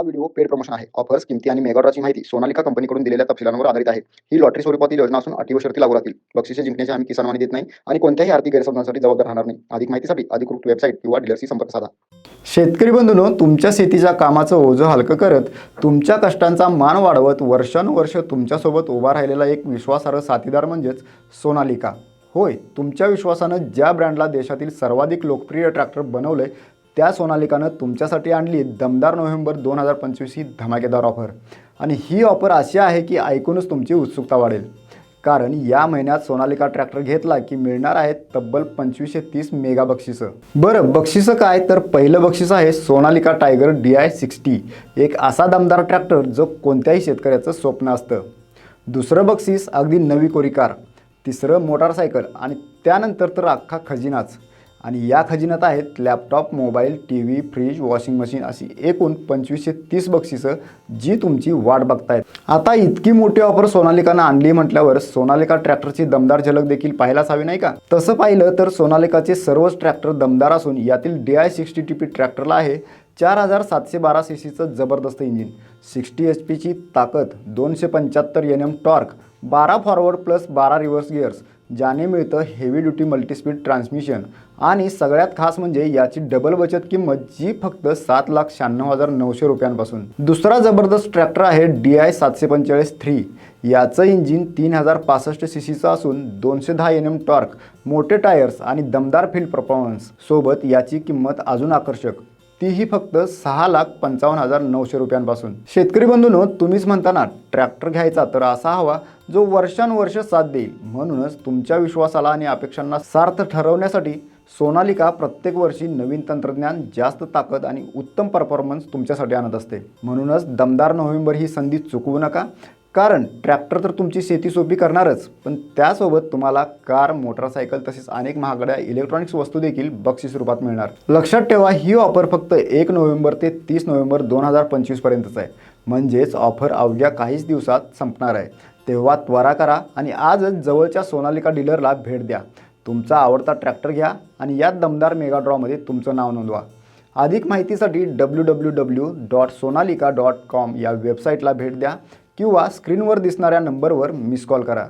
हा video paid promotion आहे. Offers किमती आणि मेगाड्रॉची माहिती सोनालिका कंपनीकडून दिलेल्या तपशिलांवर आधारित आहे. ही लॉटरी स्वरूपातील योजना असून अटी व शर्ती लागू राहतील. बक्षिसे जिंकण्याची आम्ही किसान देत नाही आणि कोणत्याही आर्थिक गैरसमजांसाठी जबाबदार राहणार नाही. अधिक माहितीसाठी अधिकृत वेबसाईट किंवा डीलरशी संपर्क साधा. शेतकरी बंधूनो तुमच्या शेतीच्या कामाचं ओझं हलकं करत तुमच्या कष्टांचा मान वाढवत वर्षानुवर्ष तुमच्यासोबत उभा राहिलेला एक विश्वासार्ह साथीदार म्हणजेच सोनालिका. होय तुमच्या विश्वासानं ज्या ब्रँडला देशातील सर्वाधिक लोकप्रिय ट्रॅक्टर बनवलंय त्या सोनालिकानं तुमच्यासाठी आणली दमदार नोव्हेंबर दोन हजार पंचवीस ही धमाकेदार ऑफर आणि ही ऑफर अशी आहे की ऐकूनच तुमची उत्सुकता वाढेल. कारण या महिन्यात सोनालिका ट्रॅक्टर घेतला की मिळणार आहे तब्बल पंचवीसशे तीस मेगा बक्षिसं. बरं बक्षिसं काय? तर पहिलं बक्षीस आहे Sonalika Tiger D I sixty एक असा दमदार ट्रॅक्टर जो कोणत्याही शेतकऱ्याचं स्वप्न असतं. दुसरं बक्षीस अगदी नवी कोरी कार तिसरं मोटारसायकल आणि त्यानंतर तर अख्खा खजिनाच. आणि या खजिन्यात आहेत laptop mobile T V fridge washing machine अशी एकूण पंचवीसशे तीस बक्षिसं जी तुमची वाट बघतायत. आता इतकी मोठी ऑफर सोनालिकानं आणली म्हटल्यावर सोनालिका ट्रॅक्टरची दमदार झलक देखील पाहायलाच हवी नाही का? तसं पाहिलं तर सोनालिकाचे सर्वच ट्रॅक्टर दमदार असून यातील D I sixty T P ट्रॅक्टरला आहे चार हजार सातशे बारा सी सीचं जबरदस्त इंजिन सिक्स्टी एच पीची ताकद दोनशे पंच्याहत्तर एन एम टॉर्क बारा फॉरवर्ड प्लस बारा रिव्हर्स गिअर्स ज्याने मिळतं हेवी ड्युटी मल्टीस्पीड ट्रान्समिशन आणि सगळ्यात खास म्हणजे याची डबल बचत किंमत जी फक्त सात लाख शहाण्णव हजार नऊशे रुपयांपासून. दुसरा जबरदस्त ट्रॅक्टर आहे डी आय सातशे पंचेचाळीस थ्री याचं इंजिन तीन हजार पासष्ट सी सीचं असून दोनशे दहा एन एम टॉर्क मोठे टायर्स आणि दमदार फील्ड परफॉर्मन्स सोबत याची किंमत अजून आकर्षक. तीही फक्त सहा लाख पंचावन्न हजार नऊशे रुपयांपासून. शेतकरी बंधूंनो तुम्हीच म्हणताना ट्रॅक्टर घ्यायचा तर असा हवा जो वर्षानुवर्ष साथ देईल. म्हणूनच तुमच्या विश्वासाला आणि अपेक्षांना सार्थ ठरवण्यासाठी सोनालिका प्रत्येक वर्षी नवीन तंत्रज्ञान जास्त ताकद आणि उत्तम परफॉर्मन्स तुमच्यासाठी आणत असते. म्हणूनच दमदार नोव्हेंबर ही संधी चुकवू नका. कारण ट्रॅक्टर तर तुमची शेती सोपी करणारच पण त्यासोबत तुम्हाला कार मोटरसायकल तसेच अनेक महागड्या इलेक्ट्रॉनिक्स वस्तू देखील बक्षीस रूपात मिळणार. लक्षात ठेवा ही ऑफर फक्त एक नोव्हेंबर ते तीस नोव्हेंबर दोन हजार पंचवीसपर्यंतच आहे. म्हणजेच ऑफर अवघ्या काहीच दिवसात संपणार आहे. तेव्हा त्वरा करा आणि आजच जवळच्या सोनालिका डीलरला भेट द्या. तुमचा आवडता ट्रॅक्टर घ्या आणि या दमदार मेगाड्रॉमध्ये तुमचं नाव नोंदवा. अधिक माहितीसाठी W W W dot Sonalika dot com या वेबसाईटला भेट द्या. किंवा स्क्रीनवर दिसणाऱ्या नंबरवर मिस कॉल करा.